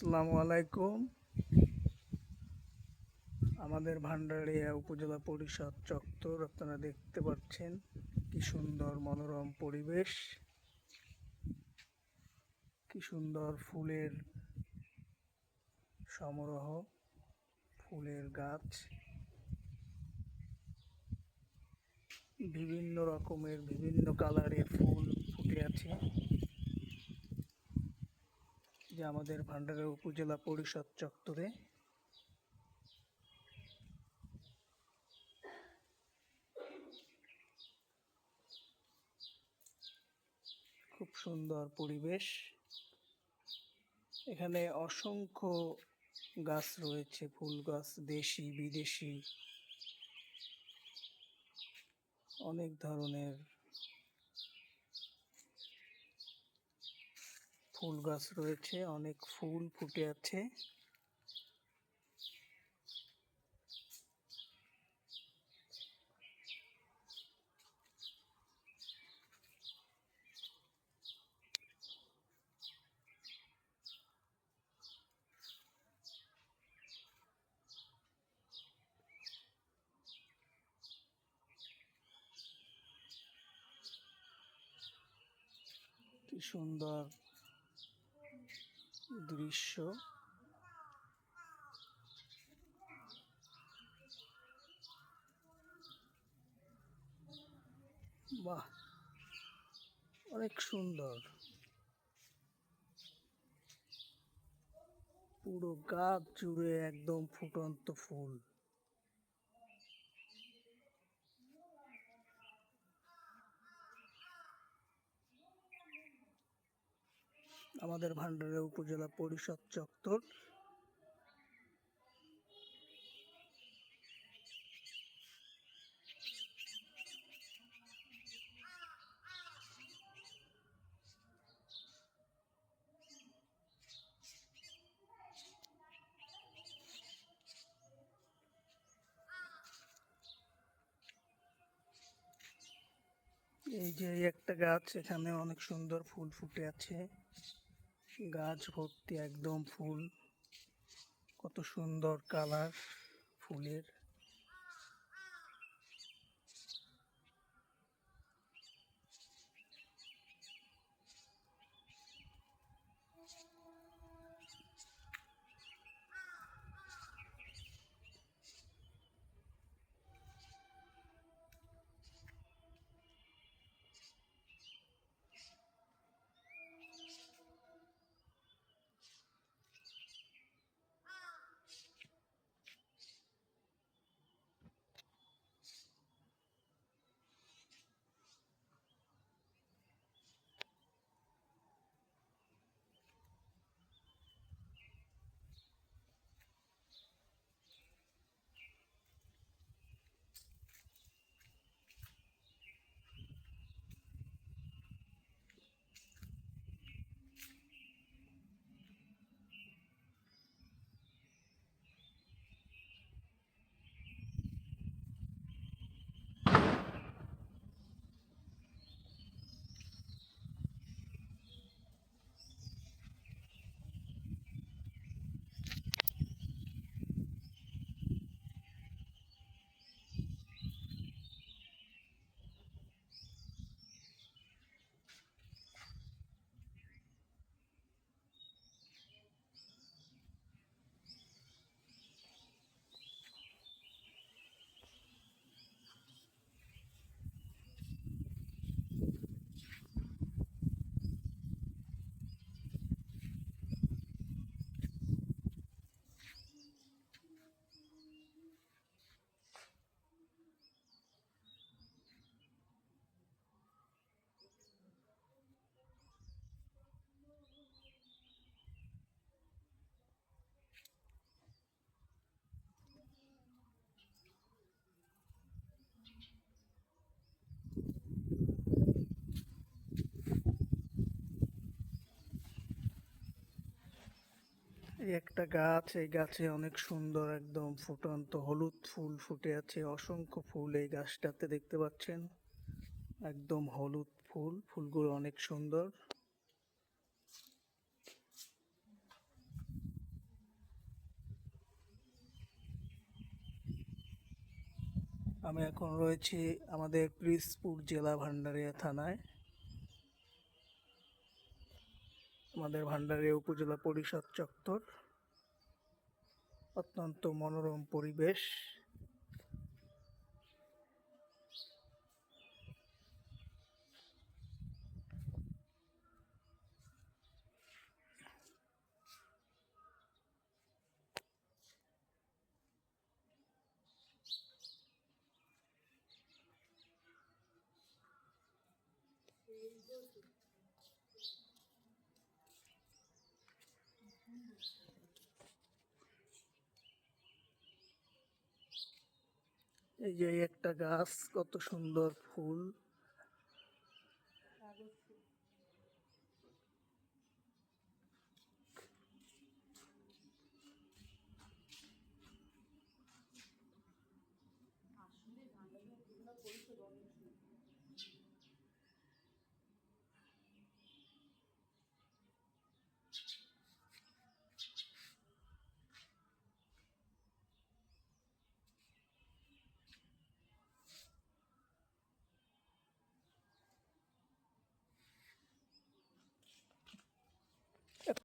আসসালামু আলাইকুম। আমাদের ভান্ডারিয়া উপজেলা পরিষদ চত্বর আপনারা দেখতে পাচ্ছেন কি সুন্দর মনোরম পরিবেশ, কি সুন্দর ফুলের সমারোহ, ফুলের গাছ, বিভিন্ন রকমের বিভিন্ন কালারের ফুল ফুটে আছে। যে আমাদের ভান্ডারের উপজেলা পরিষদ চত্বরে। খুব সুন্দর পরিবেশ। এখানে অসংখ্য গাছ রয়েছে, ফুল গাছ, দেশি, বিদেশি। অনেক ধরনের ফুল গাছ রয়েছে অনেক ফুল ফুটে আছে। সুন্দর। দৃশ্য। বাহ অনেক সুন্দর। পুরো গাছ জুড়ে একদম ফুটন্ত ফুল। আমাদের ভান্ডারের উপজেলা পরিষদ চত্বর। এই যে একটা গাছ, এখানে অনেক সুন্দর ফুল ফুটে আছে। গাছ ভর্তি একদম ফুল। কত সুন্দর কালার ফুলের। একটা গাছ, এই গাছে অনেক সুন্দর একদম ফুটন্ত হলুদ ফুল ফুটে আছে, অসংখ্য ফুল এই গাছটাতে দেখতে পাচ্ছেন। একদম হলুদ ফুল, ফুলগুলো অনেক সুন্দর। আমি এখন রয়েছি আমাদের ক্রিসপুর জেলা ভান্ডারিয়া থানায়। আমাদের ভান্ডারিয়া উপজেলা পরিষদ চত্বর। অত্যন্ত মনোরম পরিবেশ। এই যে একটা গাছ কত সুন্দর ফুল।